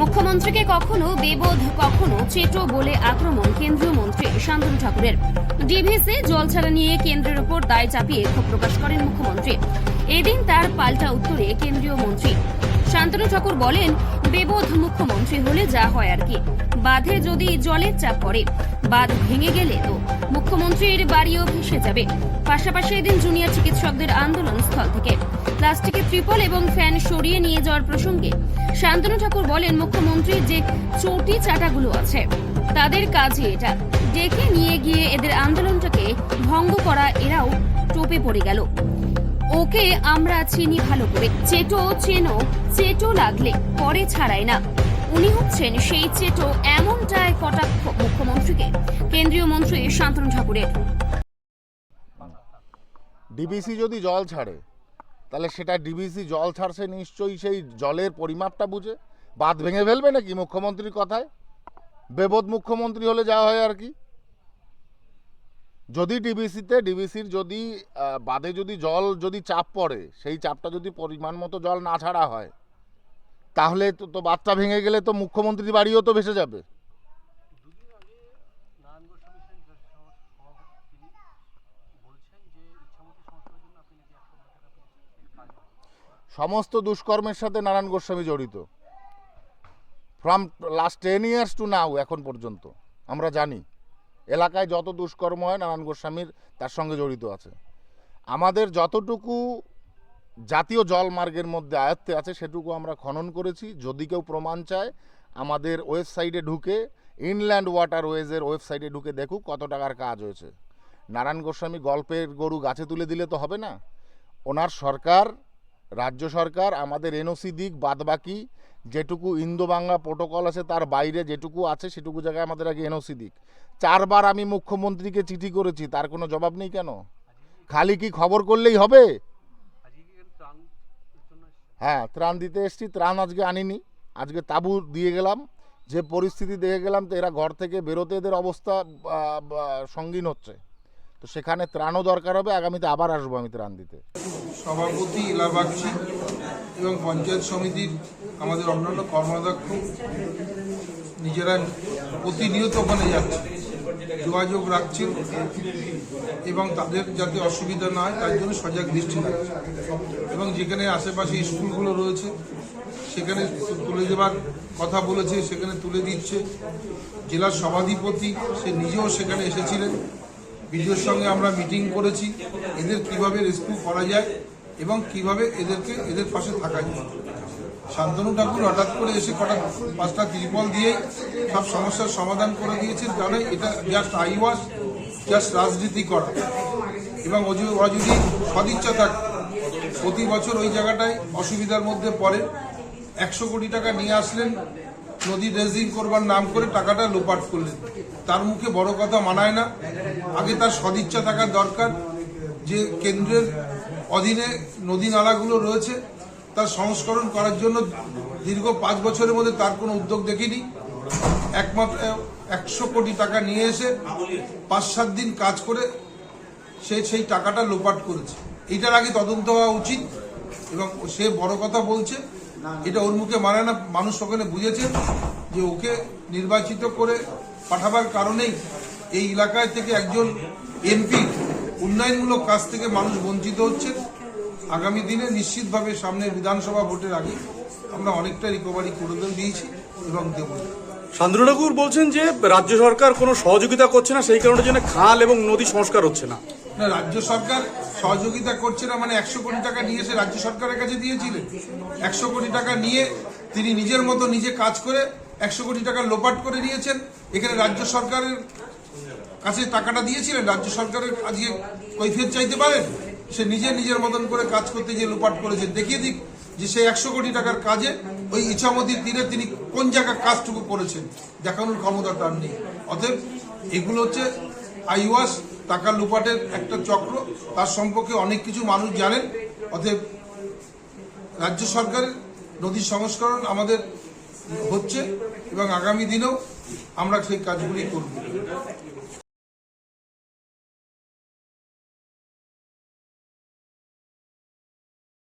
মুখ্যমন্ত্রীকে কখনো বেবোধ, কখনো চেটো বলে আক্রমণ কেন্দ্রীয় মন্ত্রী শান্তনু ঠাকুরের। ডিভিসি জল ছাড়া নিয়ে কেন্দ্রের উপর দায় চাপিয়ে ক্ষোভ প্রকাশ করেন মুখ্যমন্ত্রী। এদিন তার পাল্টা উত্তরে কেন্দ্রীয় মন্ত্রী। শান্তনু ঠাকুর বলেন, বেবোধ মুখ্যমন্ত্রী হলে যা হয় আর কি। বাঁধে যদি জলের চাপ পড়ে, বাঁধ ভেঙে গেলে তো মুখ্যমন্ত্রীর বাড়িও ভেসে যাবে। পাশাপাশি এদিন জুনিয়র চিকিৎসকদের আন্দোলন স্থল থেকে। প্লাস্টিকের ত্রিপল এবং ফ্যান সরিয়ে নিয়ে যাওয়ার প্রসঙ্গে শান্তনু ঠাকুর বলেন মুখ্যমন্ত্রীর যে চটি চাটাগুলো আছে, তাদের কাজই এটা। ডেকে নিয়ে গিয়ে এদের আন্দোলনটাকে ভঙ্গ করা এরাও টোপে পড়ে গেল। ওকে আমরা চিনি ভালো করে। চেটো চেনো, চেটো লাগলে পরে ছাড়ায় না। উনি হচ্ছেন সেই চেটো এমনটাই কটাক্ষ মুখ্যমন্ত্রীকে। কেন্দ্রীয় মন্ত্রী শান্তনু ঠাকুরের। ডিবিসি যদি জল ছাড়ে, তাহলে সেটা ডিবিসি জল ছাড়ছে নিশ্চয়ই সেই জলের পরিমাপটা বুঝে? বাদ ভেঙে ফেলবে নাকি মুখ্যমন্ত্রীর কথায়? বেবোধ মুখ্যমন্ত্রী হলে যা হয় আর কি? যদি ডিবিসিতে, ডিবিসির যদি বাদে যদি জল যদি চাপ পড়ে, সেই চাপটা যদি পরিমাণ মতো জল না ছাড়া হয় তাহলে তো তো বাচ্চা ভেঙে গেলে তো মুখ্যমন্ত্রীর বাড়িও তো ভেসে যাবে। সমস্ত দুষ্কর্মের সাথে নারায়ণ গোস্বামী জড়িত from last ten years to now এখন পর্যন্ত, আমরা জানি, এলাকায় যত দুষ্কর্ম হয়, নারায়ণ গোস্বামীর তার সঙ্গে জড়িত আছে আমাদের যতটুকু জাতীয় জলমার্গের মধ্যে আয়ত্তে আছে, সেটুকু আমরা খনন করেছি। যদি কেউ প্রমাণ চায়, আমাদের ওয়েবসাইটে ঢুকে, ইনল্যান্ড ওয়াটারওয়েজের ওয়েবসাইটে ঢুকে দেখুক কত টাকার কাজ হয়েছে। নারায়ণ গোস্বামী গল্পের গরু গাছে তুলে দিলে তো হবে না। ওনার সরকার, রাজ্য সরকার, আমাদের এনওসি দিক, বাদবাকি, যেটুকু ইন্দো বাংলা প্রোটোকল আছে তার বাইরে যেটুকু আছে, সেটুকু জায়গায় আমাদের আগে এনওসি দিক। চারবার আমি মুখ্যমন্ত্রীকে চিঠি করেছি, তার কোনো জবাব নেই কেন? খালি কি খবর করলেই হবে আজকে কি এখানে ত্রাণ জন্য এসেছেন? হ্যাঁ ত্রাণ দিতে এসছি, ত্রাণ আজকে আনিনি। আজকে তাবু দিয়ে গেলাম। যে পরিস্থিতি দেখে গেলাম তো এরা ঘর থেকে বেরোতে এদের অবস্থা সঙ্গীন হচ্ছে। তো সেখানে ত্রাণও দরকার হবে, আগামীতে আবার আসব আমি ত্রাণ দিতে। সভাপতি ইলাবাগচি এবং পঞ্চায়েত সমিতির আমাদের অন্যান্য কর্মাধ্যক্ষ নিজেরা প্রতিনিয়ত ওখানে যাচ্ছে। যোগাযোগ রাখছেন এবং তাদের যাতে অসুবিধা না হয়, তার জন্য সজাগ দৃষ্টি রাখছে এবং যেখানে আশেপাশে স্কুলগুলো রয়েছে, সেখানে তুলে দেওয়ার কথা বলেছে, সেখানে তুলে দিচ্ছে। জেলার সভাধিপতি, সে নিজেও সেখানে এসেছিলেন। বিডিওর সঙ্গে আমরা মিটিং করেছি, এদের কীভাবে রেস্কিউ করা যায় এবং কীভাবে এদেরকে, এদের পাশে থাকা যায়। শান্তনু ঠাকুর হঠাৎ করে এসে কটা পাঁচটা ত্রিপল দিয়ে সব সমস্যার সমাধান করে দিয়েছেন। তাহলে এটা জাস্ট আইওয়াস জাস্ট রাজনীতি করা। এবং ও যদি- সদিচ্ছা থাকে প্রতি বছর ওই জায়গাটায় অসুবিধার মধ্যে পড়ে একশো কোটি টাকা নিয়ে আসলেন, নদী ড্রেজিং করবার নাম করে টাকাটা লোপাট করলেন। তার মুখে বড় কথা মানায় না। আগে তার সদিচ্ছা থাকার দরকার। যে কেন্দ্রের অধীনে নদী নালাগুলো রয়েছে তার সংস্করণ করার জন্য দীর্ঘ পাঁচ বছরের মধ্যে তার কোনো উদ্যোগ দেখিনি। একমাত্র একশো কোটি টাকা নিয়ে এসে পাঁচ সাত দিন কাজ করে সে সেই টাকাটা লোপাট করেছে। এটার আগে তদন্ত হওয়া উচিত এবং সে বড় কথা বলছে। এটা ওর মুখে মানে না, মানুষ ওখানে বুঝেছে যে ওকে নির্বাচিত করে পাঠাবার কারণেই এই এলাকায় থেকে একজন এমপি উন্নয়নমূলক কাজ থেকে মানুষ বঞ্চিত হচ্ছে আগামী দিনে নিশ্চিতভাবে সামনে বিধানসভা ভোটের আগে আমরা অনেকটা রিকভারি করে দিয়েছি এবং দেব। ঠাকুর বলছেন যে রাজ্য সরকার কোনো সহযোগিতা করছে না সেই কারণে জন্য খাল এবং নদী সংস্কার হচ্ছে না। না রাজ্য সরকার সহযোগিতা করছে না মানে একশো কোটি টাকা নিয়ে এসে রাজ্য সরকারের কাছে দিয়েছিলেন। একশো কোটি টাকা নিয়ে তিনি নিজের মতো নিজে কাজ করে একশো কোটি টাকা লোপাট করে নিয়েছেন। এখানে রাজ্য সরকারের কাছে টাকাটা দিয়েছিলেন। রাজ্য সরকারের আজকে কৈফিয়ত চাইতে পারেন? সে নিজে নিজের মতন করে কাজ করতে গিয়ে লোপাট করেছে। দেখিয়ে দিক যে সেই একশো কোটি টাকার কাজে ওই ইছামতির তীরে তিনি কোন জায়গায় কাজটুকু করেছেন, দেখানোর ক্ষমতা তার নেই। অতএব এগুলো হচ্ছে আইওয়াস, টাকা লুপাটের একটা চক্র, তার সম্পর্কে অনেক কিছু মানুষ জানেন। অতএব রাজ্য সরকারের নদী সংস্করণ আমাদের হচ্ছে এবং আগামী দিনেও আমরা সেই কাজগুলি করব।